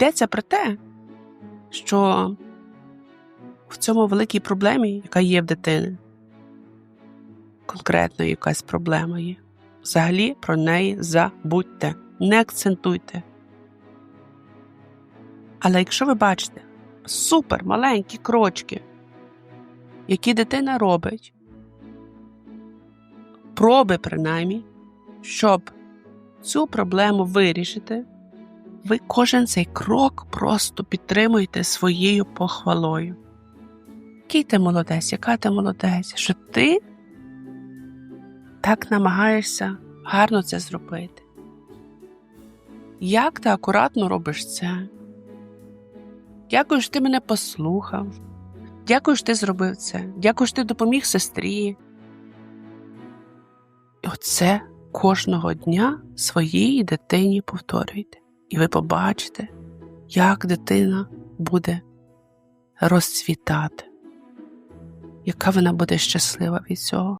йдеться про те, що в цьому великій проблемі, яка є в дитини, конкретно якась проблема є. Взагалі про неї забудьте, не акцентуйте. Але якщо ви бачите супер маленькі крочки, які дитина робить, проби принаймні, щоб цю проблему вирішити, ви кожен цей крок просто підтримуєте своєю похвалою. Який ти молодець, яка ти молодець, що ти так намагаєшся гарно це зробити. Як ти акуратно робиш це? Дякую, що ти мене послухав. Дякую, що ти зробив це. Дякую, що ти допоміг сестрі. І оце кожного дня своїй дитині повторюйте. І ви побачите, як дитина буде розцвітати, яка вона буде щаслива від цього.